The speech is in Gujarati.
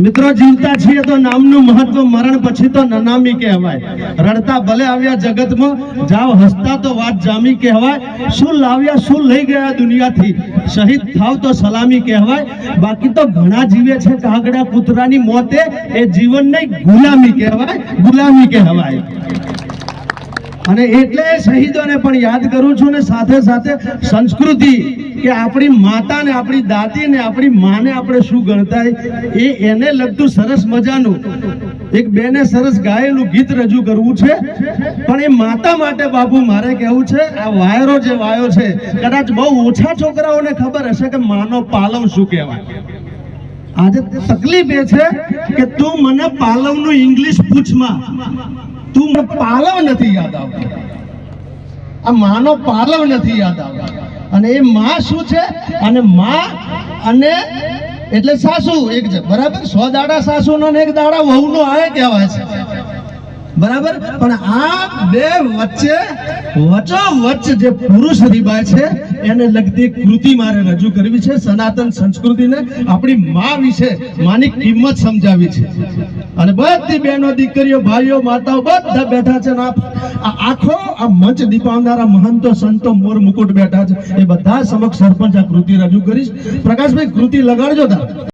મિત્રો, જીવતા છીએ તો નામનું મહત્વ, મરણ પછી તો નનામી કહેવાય. રડતા ભલે આવ્યા જગતમાં, જાવ હસતા તો વાત જામી કહેવાય. શું લાવ્યા, શું લઈ ગયા દુનિયાથી? શહીદ થાવ તો સલામી કહેવાય. બાકી તો ઘણા જીવે છે કાગડા કૂતરાની મોતે, એ જીવન નહીં ગુલામી કહેવાય. ગુલામી કહેવાય. અને એટલે શહીદોને પણ યાદ કરું છું ને સાથે સાથે સંસ્કૃતિ કે આપણી માતાને, આપણી દાદીને, આપણી માને આપણે શું ગણતા એ એને લગતું સરસ મજાનું એક બેને સરસ ગાયેલું ગીત રજૂ કરવું છે. પણ એ માતા માટે બાબુ મારે કહેવું છે, આ વાયરો જે વાયો છે, કદાચ બહુ ઓછા છોકરાઓને ખબર હશે કે માનો પાલવ શું કહેવાય. આજે તકલીફ એ છે કે તું મને પાલવનું ઇંગ્લિશ પૂછમાં. તું પાલવ નથી યાદ આવતો. આ માનો પાલવ નથી યાદ આવતો. અને એ માં શું છે? અને માં અને એટલે સાસુ એક બરાબર? સો દાડા સાસુનો ને એક દાડા વહુનો આવે કહેવાય છે. બરાબર? પણ આ બે વચ્ચે વચો વચ્ચ જે પુરુષ રીબાય છે, એને લગતી કૃતિ મારે રજૂ કરવી છે, સનાતન સંસ્કૃતિને આપણી માં વિશે માની કિંમત સમજાવી છે. અને બધી બહેનો દીકરીઓ, ભાઈઓ, માતાઓ બધા બેઠા છે આખો આ મંચ દીપાવનારા મહંતો, સંતો, મોર, મુકુટ બેઠા છે. એ બધા સમક્ષ સરપંચ આ કૃતિ રજૂ કરીશ. પ્રકાશભાઈ, કૃતિ લગાડજો તા